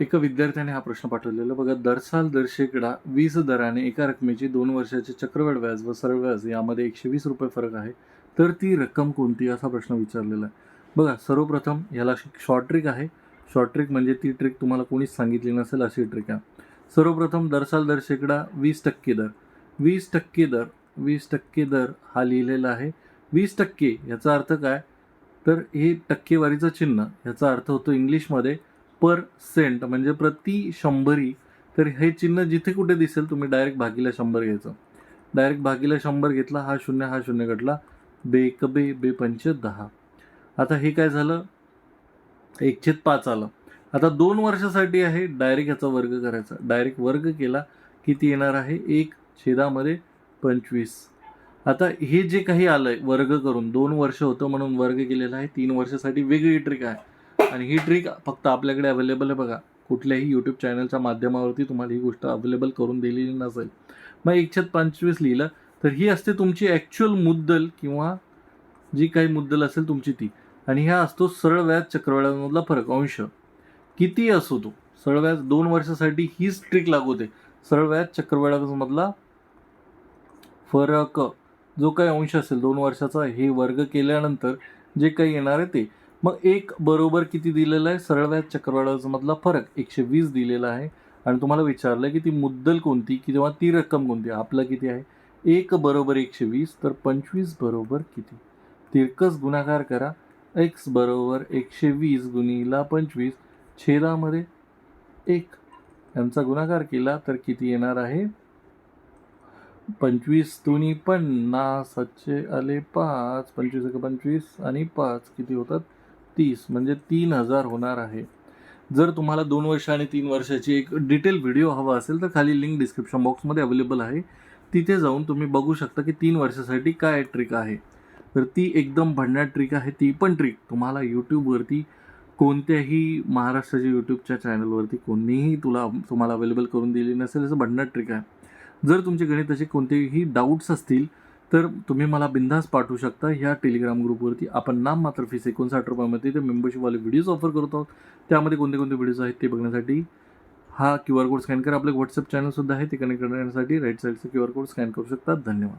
एका विद्यार्थ्याने हा प्रश्न पाठवलेला बघा दरसाल दर शेकडा वीस दराने एका रकमेची दोन वर्षाचे चक्रवाढ व्याज व सरळ व्याज यामध्ये एकशे वीस रुपये फरक आहे. तर ती रक्कम कोणती? असा प्रश्न विचारलेला आहे. बघा सर्वप्रथम ह्याला शॉर्ट ट्रिक आहे. शॉर्ट ट्रिक म्हणजे ती ट्रिक तुम्हाला कोणीच सांगितली नसेल अशी ट्रिक आहे. सर्वप्रथम दरसाल दर शेकडा वीस टक्के दर. वीस टक्के दर वीस टक्के दर हा लिहिलेला आहे. वीस टक्के याचा अर्थ काय? तर हे टक्केवारीचं चिन्ह याचा अर्थ होतो इंग्लिशमध्ये पर सेंट म्हणजे प्रति शंभरी तर हे चिन्ह जिथे कुठे दिसेल तुम्ही डायरेक्ट भागीला शंभर घ्यायचं. डायरेक्ट भागीला शंभर घेतला हा शून्य हा शून्य घटला. बे एक बे बे पंच दहा. आता हे काय झालं? एकशे पाच आलं. आता दोन वर्षासाठी आहे डायरेक्ट याचा वर्ग करायचा. डायरेक्ट वर्ग केला किती येणार आहे? एक छेदामध्ये पंचवीस. आता हे जे काही आलंय वर्ग करून दोन वर्ष होतं म्हणून वर्ग केलेला आहे तीन वर्षासाठी वेगळी ट्रिक आहे. आणि ही ट्रिक फक्त आपल्याकडे अवेलेबल आहे बघा. कुठल्याही यूट्यूब चॅनलच्या माध्यमावरती तुम्हाला ही गोष्ट अवेलेबल करून दिलेली नसेल. मग एकशे पंचवीस लिहिलं तर ही असते तुमची ॲक्च्युअल मुद्दल किंवा जी काही मुद्दल असेल तुमची ती. आणि ह्या असतो सरळ व्याज चक्रवाढांमधला फरक अंश. किती असो तो सरळ व्याज दोन वर्षासाठी हीच ट्रिक लागू होते. सरळ व्याज चक्रवाढामधला फरक. जो काही अंश असेल दोन वर्षाचा हे वर्ग केल्यानंतर जे काही येणार आहे ते. मग एक बरोबर किती दिलेलं आहे? सरळ व्याज चक्रवाढाचा मधला फरक एकशे वीस दिलेला आहे. आणि तुम्हाला विचारलं की ती मुद्दल कोणती किंवा ती रक्कम कोणती आपलं किती आहे? एक बरोबर एकशे वीस तर पंचवीस बरोबर किती? तिरकस गुणाकार करा. एक्स बरोबर एकशे वीस गुणिला पंचवीस छेदामध्ये एक. यांचा गुणाकार केला तर किती येणार आहे? पंचवीस दोन्ही पन्नास सातशे आले पाच. पंचवीस एक पंचवीस आणि पाच किती होतात? तीस म्हणजे तीन हजार होणार आहे. जर तुम्हाला दोन वर्ष आणि तीन वर्षाची एक डिटेल व्हिडिओ हवा असेल तर खाली लिंक डिस्क्रिप्शन बॉक्समध्ये अवेलेबल आहे. तिथे जाऊन तुम्ही बघू शकता की तीन वर्षासाठी काय ट्रिक आहे. तर ती एकदम भन्नाट ट्रिक आहे. ती पण ट्रिक. तुम्हाला यूट्यूबवरती कोणत्याही महाराष्ट्राच्या यूट्यूबच्या चॅनलवरती कोणीही तुला तुम्हाला अवेलेबल करून दिली नसेल असं भन्नाट ट्रिक आहे. जर तुमचे गणिताचे कोणतेही डाऊट्स असतील तर तुम्ही मला बिंदास पाठवू शकता ह्या टेलिग्राम ग्रुपवरती आपण नाम मात्र फीस एकोणसाठ रुपयामध्ये ते मेंबरशिपवाले व्हिडिओज ऑफर करत आहोत. त्यामध्ये कोणते कोणते व्हिडिओज आहेत ते बघण्यासाठी हा क्यू आर कोड स्कॅन करा. आपले व्हॉट्सअप चॅनलसुद्धा आहे ते कनेक्ट करण्यासाठी राईट साईडचं क्यू आर कोड स्कॅन करू शकता. धन्यवाद.